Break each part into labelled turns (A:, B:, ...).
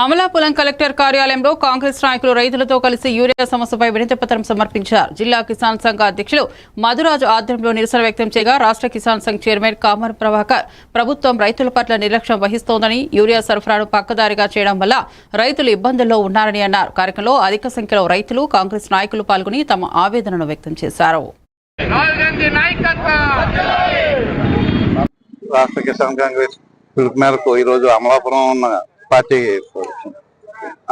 A: Amalapuram collector కార్యాలయంలో కాంగ్రెస్ నాయకులు రైతులతో కలిసి యూరియా సమస్యపై వినతిపత్రం సమర్పించారు. జిల్లా కిసాన్ సంఘ అధ్యక్షులు మధురాజు ఆధ్వర్యంలో నిరసన వ్యక్తం చేయగా రాష్ట్ర కిసాన్ సంఘ్ చైర్మన్ కామర్ ప్రభాకర్ ప్రభుత్వం రైతుల పట్ల నిర్లక్ష్యం వహిస్తోందని యూరియా సరఫరాను పక్కదారిగా చేయడం వల్ల రైతులు ఇబ్బందుల్లో ఉన్నారని అన్నారు. కార్యక్రమంలో అధిక సంఖ్యలో రైతులు కాంగ్రెస్ నాయకులు పాల్గొని తమ ఆవేదనను వ్యక్తం చేశారు.
B: రాష్ట్ర కిసాన్ కాంగ్రెస్ పిలుపు మేరకు ఈరోజు అమలాపురం ఉన్న పార్టీ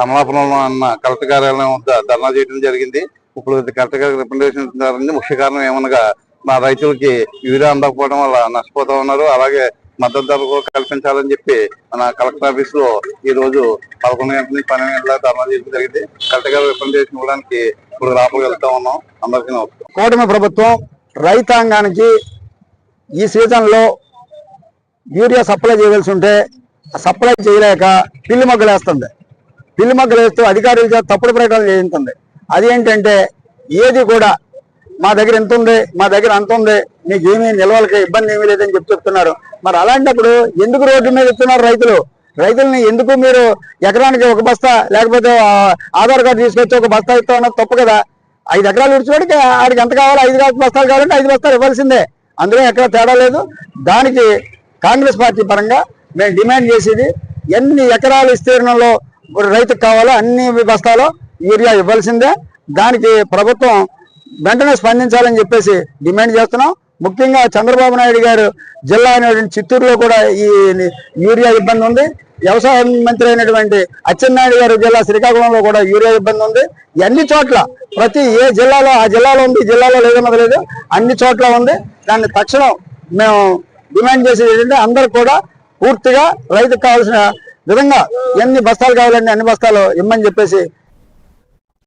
B: అమలాపురంలో అన్న కలెక్టర్ కార్యాలయం వద్ద ధర్నా చేయడం జరిగింది. ఇప్పుడు కలెక్టర్ గారికి రిప్రజెంటేషన్ ముఖ్య కారణం ఏమనగా మా రైతులకి యూరియా అందకపోవడం వల్ల నష్టపోతా ఉన్నారు. అలాగే మద్దతు ధర కూడా కల్పించాలని చెప్పి మన కలెక్టర్ ఆఫీస్లో ఈ రోజు పదకొండు గంటల నుంచి పన్నెండు గంటల ధర్నా చేయడం జరిగింది. కలెక్టర్ గారు రిప్రజెంటేషన్ ఇవ్వడానికి ఇప్పుడు రాపలికి వెళ్తా ఉన్నాం. అందరికీ నమస్కారం.
C: కూటమి ప్రభుత్వం రైతాంగానికి ఈ సీజన్లో యూరియా సప్లై చేయవలసి ఉంటే సప్లై చేయలేక పిల్లి మొగ్గలేస్తుంది. పిల్లిమగ్గలు పిల్లి వేస్తూ అధికారుల చేత తప్పుడు ప్రకటనలు చేయించింది ఏంటంటే ఏది కూడా మా దగ్గర ఎంత ఉంది మా దగ్గర అంత ఉంది మీకు ఏమీ నిల్వలకి ఇబ్బంది ఏమీ లేదని చెప్పి చెప్తున్నారు. మరి అలాంటప్పుడు ఎందుకు రోడ్డు మీద ఇస్తున్నారు రైతులు? రైతుల్ని ఎందుకు మీరు ఎకరానికి ఒక బస్తా లేకపోతే ఆధార్ కార్డు తీసుకొచ్చి ఒక బస్తా ఇస్తా తప్పు కదా. ఐదు ఎకరాలు విడిచిపెడికి ఆడికి ఎంత కావాలో? ఐదు బస్తాలు కావాలంటే ఐదు బస్తాలు ఇవ్వాల్సిందే. అందులో ఎక్కడ తేడా లేదు. దానికి కాంగ్రెస్ పార్టీ పరంగా మేము డిమాండ్ చేసేది ఎన్ని ఎకరాల విస్తీర్ణంలో రైతుకు కావాలో అన్ని బస్తాలో యూరియా ఇవ్వాల్సిందే. దానికి ప్రభుత్వం వెంటనే స్పందించాలని చెప్పేసి డిమాండ్ చేస్తున్నాం. ముఖ్యంగా చంద్రబాబు నాయుడు గారు జిల్లా అయినటువంటి చిత్తూరులో కూడా ఈ యూరియా ఇబ్బంది ఉంది. వ్యవసాయ మంత్రి అయినటువంటి అచ్చెన్నాయుడు గారు జిల్లా శ్రీకాకుళంలో కూడా యూరియా ఇబ్బంది ఉంది. అన్ని చోట్ల ప్రతి ఏ జిల్లాలో ఆ జిల్లాలో ఉంది జిల్లాలో లేదన్నది లేదు అన్ని చోట్ల ఉంది. దాన్ని తక్షణం మేము డిమాండ్ చేసేది ఏంటంటే అందరూ కూడా పూర్తిగా రైతుకు కావాల్సిన నిజంగా ఎన్ని బస్తాలు కావాలండి అన్ని బస్తాలు ఇమ్మని చెప్పేసి